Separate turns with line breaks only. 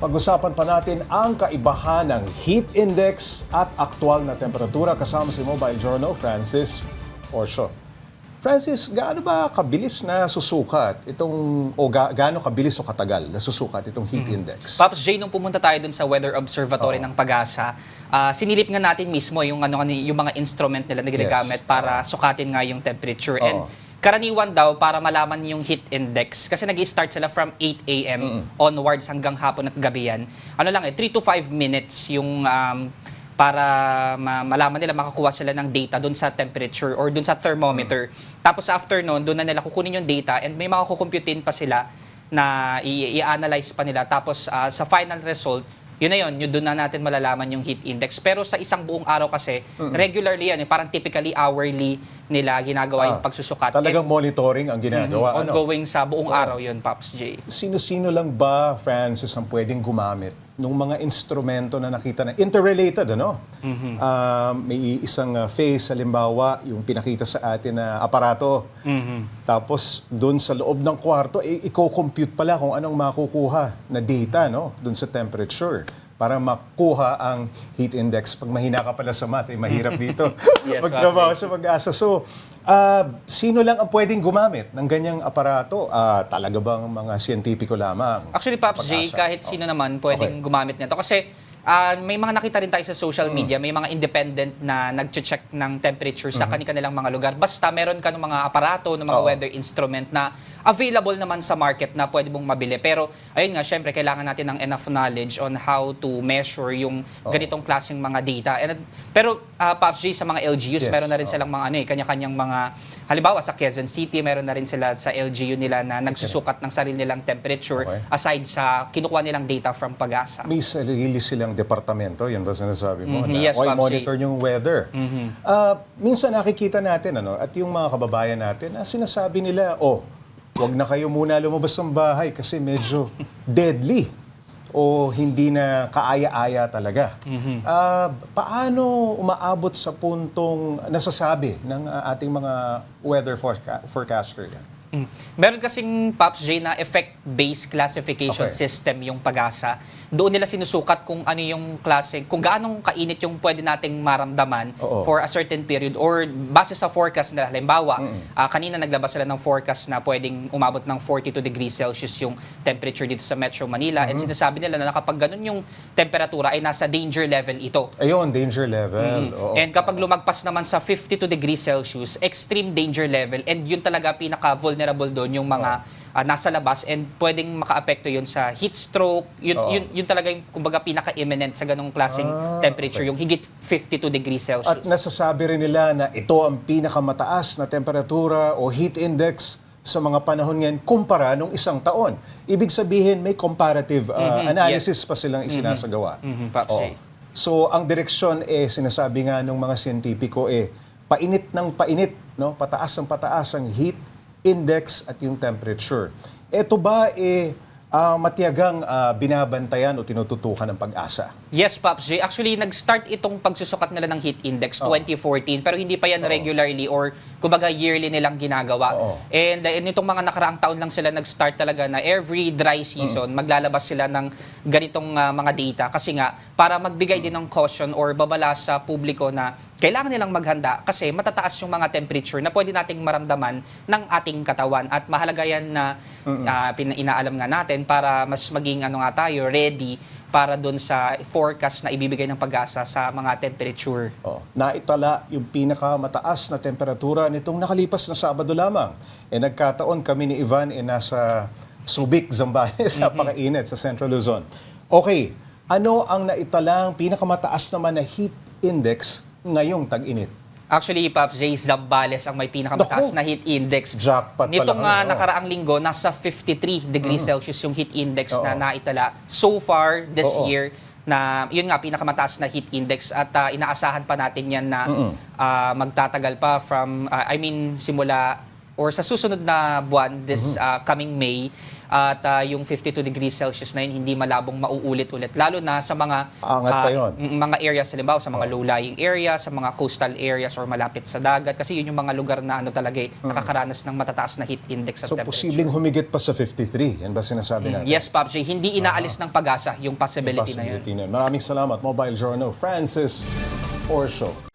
Pag-usapan pa natin ang kaibahan ng heat index at aktwal na temperatura kasama si Mobile Journal Francis Orsho. Francis, gaano ba kabilis na susukat itong o ga, gaano kabilis o katagal na susukat itong heat index?
Pops Jay, nung pumunta tayo dun sa Weather Observatory ng Pag-asa, ah, sinilip nga natin mismo yung, ano, yung mga instrument nila na ginagamit
Yes.
para sukatin nga yung temperature. And
Oo.
Karaniwan daw para malaman yung heat index, kasi nag start sila from 8 a.m. onwards hanggang hapon at gabi yan. Ano lang eh, 3 to 5 minutes yung um, para ma- malaman nila, makakuha sila ng data doon sa temperature or doon sa thermometer. Tapos after noon, doon na nila kukunin yung data and may makakukumputin pa sila na i-analyze pa nila. Tapos ah, sa final result, yun na yun, yun doon na natin malalaman yung heat index. Pero sa isang buong araw kasi, regularly yan, eh, parang typically hourly nila ginagawa yung
Ah,
pagsusukat.
Talagang
And,
monitoring ang ginagawa. ano?
ongoing sa buong araw yun, Pops J.
Sino-sino lang ba, Francis, ang pwedeng gumamit ng mga instrumento na nakita na interrelated, ano? Ah, may isang uh, face, halimbawa, yung pinakita sa atin na aparato. Tapos, doon sa loob ng kwarto, eh, i-compute pala kung anong makukuha na data, no? Doon sa temperature para makuha ang heat index. Pag mahina ka pala sa math, eh, mahirap dito
Yes,
magtrabaho sa pag-asa. So, ah, sino lang ang pwedeng gumamit ng ganyang aparato? Ah, talaga bang mga siyentipiko lamang?
Actually, Pops J, kahit sino naman pwedeng
Okay.
gumamit nito. Kasi ah, may mga nakita rin tayo sa social media, may mga independent na nag-check ng temperature sa kanilang mga lugar. Basta meron ka ng mga aparato, ng mga
Oo.
weather instrument na available naman sa market na pwede mong mabili. Pero ayun nga, syempre, kailangan natin ng enough knowledge on how to measure yung ganitong klaseng mga data. And, pero ah, Pops J, sa mga LGUs,
Yes,
meron na rin
oo.
silang mga ano eh, kanya-kanyang mga, halimbawa sa Quezon City, meron na rin sila sa LGU nila na nagsusukat ng sarili nilang temperature
Okay.
aside sa kinukuha nilang data from Pag-asa.
May sarili silang departamento, yan ba sinasabi mo?
Mhm,
na,
yes,
"Oy,
Pops J."
monitor yung weather. Ah, minsan nakikita natin, ano, at yung mga kababayan natin, na sinasabi nila, oh, wag na kayo muna lumabas ng bahay kasi medyo deadly o hindi na kaaya-aya talaga. Ah, paano umaabot sa puntong nasasabi ng ah, ating mga weather foreca- forecaster yan?
Mm. Meron kasing Pops J na effect-based classification
Okay.
system yung pag-asa. Doon nila sinusukat kung ano yung klase, kung gaano kainit yung pwede nating maramdaman
Oo.
for a certain period or base sa forecast nila. Halimbawa, ah, kanina naglabas sila ng forecast na pwedeng umabot ng 42 degrees Celsius yung temperature dito sa Metro Manila and sinasabi nila na kapag ganun yung temperatura ay nasa danger level ito.
Ayun, danger level. Oo.
And kapag lumagpas naman sa 52 degrees Celsius, extreme danger level, and yun talaga pinaka-vulnerable doon yung mga ah, nasa labas and pwedeng makaapekto yun sa heat stroke. Yun,
Oo.
yun, yun talaga yung kumbaga pinaka-imminent sa ganong klaseng
Ah,
temperature, yung higit 52 degrees
At
Celsius.
nasasabi rin nila na ito ang pinakamataas na temperatura o heat index sa mga panahon ngayon kumpara nung isang taon. Ibig sabihin may comparative uh,
Mhm,
analysis pa silang isinasagawa.
Mhm, Pops
Oo.
J.
So ang direksyon eh sinasabi nga ng mga siyentipiko eh painit ng painit, no? Pataas ng pataas ang heat index at yung temperature. Ito ba eh ah, matiyagang ah, binabantayan o tinututukan ng pag-asa?
Yes, Pops J. Actually, nag-start itong pagsusukat nila ng heat index
Oo.
2014 pero hindi pa yan regularly or kumbaga yearly nilang ginagawa.
Oo.
And uh, nitong mga nakaraang taon lang sila nag-start talaga na every dry season maglalabas sila ng ganitong uh, mga data kasi nga para magbigay din ng caution or babala sa publiko na kailangan nilang maghanda kasi matataas yung mga temperature na pwede nating maramdaman ng ating katawan at mahalaga yan na uh, pina- inaalam nga natin para mas maging ano nga tayo ready para doon sa forecast na ibibigay ng pag-asa sa mga temperature.
Oh, naitala yung pinakamataas na temperatura nitong nakalipas na Sabado lamang. E nagkataon kami ni Ivan e nasa Subic, Zambales, napakainit sa Central Luzon. Okay, ano ang naitalang pinakamataas naman na heat index ngayong tag-init?
Actually, Pops J, Zambales ang may pinakamataas
Naku!
na heat index.
Jackpot pala
Nitong ah,
oo.
nakaraang linggo, nasa 53 degrees Celsius yung heat index na
Oo.
naitala. So far, this
Oo.
year, na yun nga, pinakamataas na heat index at ah, inaasahan pa natin yan na ah, magtatagal pa from, ah, I mean, simula or sa susunod na buwan, this ah, coming May, at ah, yung 52 degrees Celsius na yun hindi malabong mauulit-ulit lalo na sa mga
Angat
ah,
pa yun.
m- mga areas halimbawa sa mga low-lying areas, sa mga coastal areas or malapit sa dagat kasi yun yung mga lugar na ano talaga eh, nakakaranas ng matataas na heat index at
So,
temperature.
posibleng humigit pa sa 53. Yan ba sinasabi natin?
Yes, Pop J. Hindi inaalis ng pag-asa yung possibility, na yun.
Possibility na yun. Maraming salamat, Mobile Journal. Francis Orsho.